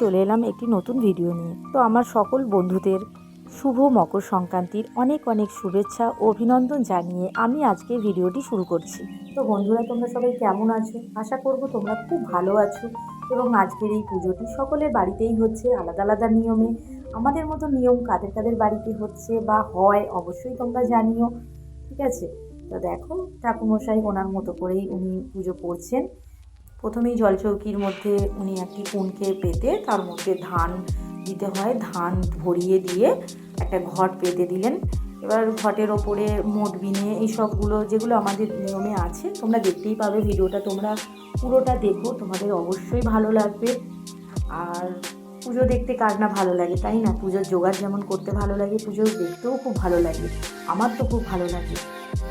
চলে এলাম একটি নতুন ভিডিও নিয়ে। তো আমার সকল বন্ধুদের শুভ মকর সংক্রান্তির অনেক অনেক শুভেচ্ছা ও অভিনন্দন জানিয়ে আমি আজকে ভিডিওটি শুরু করছি। তো বন্ধুরা, তোমরা সবাই কেমন আছো? আশা করব তোমরা খুব ভালো আছো এবং আজকের এই পুজোটি সকলের বাড়িতেই হচ্ছে, আলাদা আলাদা নিয়মে। আমাদের মতো নিয়ম কাদের কাদের বাড়িতে হচ্ছে বা হয় অবশ্যই তোমরা জানিও, ঠিক আছে? তো দেখো ঠাকুমশাই ওনার মতো করেই উনি পুজো করছেন। প্রথমেই জলচৌকির মধ্যে উনি একটি কুনকে পেতে, তার মধ্যে ধান দিতে হয়, ধান ভরিয়ে দিয়ে একটা ঘট পেতে দিলেন। এবার ঘটের ওপরে মোট বিনে এই সবগুলো যেগুলো আমাদের নিয়মে আছে, তোমরা দেখতেই পাবে ভিডিওটা, তোমরা পুরোটা দেখো, তোমাদের অবশ্যই ভালো লাগবে। আর পুজো দেখতে কার না ভালো লাগে, তাই না? পুজোর জোগাড় যেমন করতে ভালো লাগে, পুজো দেখতেও খুব ভালো লাগে। আমার তো খুব ভালো লাগে।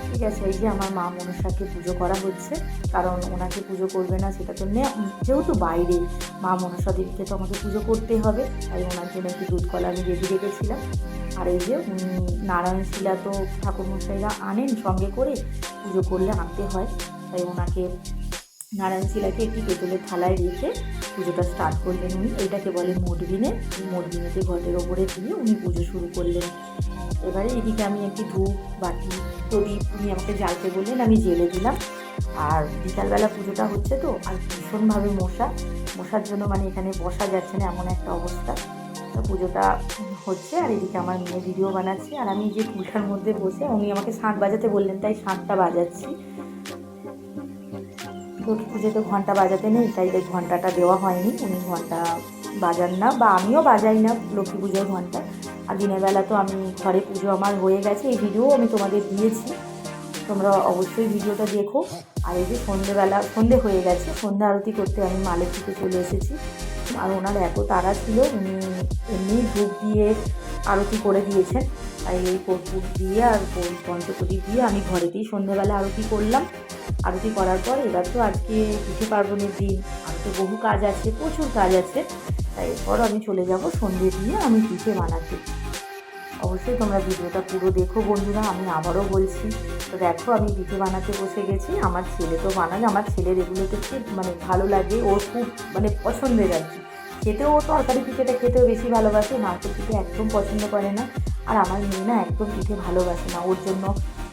ঠিক আছে, এই যে আমার মা মনসাকে পুজো করা হচ্ছে, কারণ ওনাকে পুজো করবে না, সেটা তো যেহেতু বাইরে, মা মনসা দেবীকে তো আমাকে পুজো করতেই হবে, তাই ওনার জন্য একটু দুধ কলা আমি রেডি রেখেছিলাম। আর এই যে নারায়ণ শিলা তো ঠাকুরমশাইরা আনেন সঙ্গে করে পুজো করলে আনতে হয়, তাই ওনাকে নারায়ণ শিলাকে একটি পেতলের থালায় রেখে পুজোটা স্টার্ট করলেন উনি। এটাকে বলে মোটবিনে। মোটবিনেতে ঘটের ওপরে দিয়ে উনি পুজো শুরু করলেন। এবারে এদিকে আমি একটি ধূপ বাটি প্রদীপ উনি আমাকে জ্বালতে বললেন, আমি জেলে দিলাম। আর বিকালবেলা পুজোটা হচ্ছে তো, আর ভীষণভাবে মশা। মশার জন্য মানে এখানে বসা যাচ্ছে না, এমন একটা অবস্থা। তো পুজোটা হচ্ছে, আর এদিকে আমার মেয়ে ভিডিও বানাচ্ছে। আর আমি যে ফুলটার মধ্যে বসে, উনি আমাকে শাঁখ বাজাতে বললেন, তাই শাঁখটা বাজাচ্ছি। লক্ষ্মী পুজোতে ঘণ্টা বাজাতে নেই, তাই এই ঘন্টাটা দেওয়া হয়নি। উনি ঘণ্টা বাজান না, বা আমিও বাজাই না লক্ষ্মী পুজোর ঘণ্টা। আর দিনের বেলা তো আমি ঘরে পুজো আমার হয়ে গেছে, এই ভিডিও আমি তোমাদের দিয়েছি। তোমরা অবশ্যই ভিডিওটা দেখো। আর এই যে সন্ধেবেলা, সন্ধে হয়ে গেছে, সন্ধ্যা আরতি করতে আমি মালের থেকে চলে এসেছি। আর ওনার এত তাড়া ছিল, উনি এমনি ধূপ দিয়ে আরতি করে দিয়েছেন। তাই এই কর্পূর দিয়ে আর প- পঞ্চপ্রদীপ দিয়ে আমি ঘরেতেই সন্ধ্যেবেলা আরতি করলাম। আরতি করার পর এবার তো আজকে পিঠে পার্বণের দিন। আর তো বহু কাজ আছে, প্রচুর কাজ আছে। তাই এরপর আমি চলে যাব সন্ধে দিয়ে আমি পিঠে বানাতে। অবশ্যই তোমরা ভিডিওটা পুরো দেখো বন্ধুরা, আমি আবারও বলছি। তো দেখো আমি পিঠে বানাতে বসে গেছি, আমার ছেলে তো বানালে আমার ছেলের এগুলোতে খুব মানে ভালো লাগে, ওর খুব মানে পছন্দের আর কি। খেতেও ও তরকারি পিঠেটা খেতেও বেশি ভালোবাসে নারকেল পিঠে একদম পছন্দ করে না। আর আমার মেয়ে না একদম পিঠে ভালোবাসে না, ওর জন্য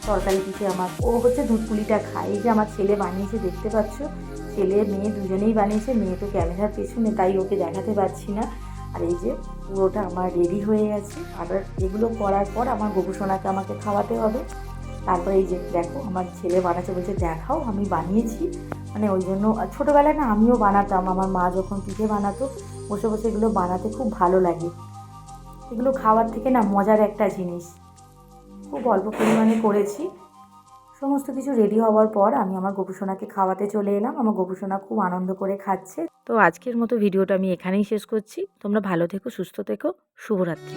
তরকারি পিঠে আমার। ও হচ্ছে দুধ পুলিটা খায়। এই যে আমার ছেলে বানিয়েছে, দেখতে পাচ্ছ? ছেলে, মেয়ে দুজনেই বানিয়েছে। মেয়ে তো ক্যামেরার পেছনে, তাই ওকে দেখাতে পারছি না। আর এই যে পুরোটা আমার রেডি হয়ে গেছে। আর এগুলো করার পর আমার গোপুসোনাকে আমাকে খাওয়াতে হবে। তারপরে এই যে দেখো, আমার ছেলে বানাচ্ছে বলছে, দেখাও, আমি বানিয়েছি। মানে ওই জন্য ছোটোবেলায় না আমিও বানাতাম। আমার মা যখন পিঠে বানাতো, বসে বসে এগুলো বানাতে খুব ভালো লাগে। এগুলো খাওয়ার থেকে না মজার একটা জিনিস। খুব অল্প পরিমাণে করেছি। সমস্ত কিছু রেডি হওয়ার পর আমি আমার গোপুসোনাকে খাওয়াতে চলে এলাম। আমার গোপুসোনা খুব আনন্দ করে খাচ্ছে। তো আজকের মতো ভিডিওটা আমি এখানেই শেষ করছি। তোমরা ভালো থেকো, সুস্থ থেকো। শুভরাত্রি।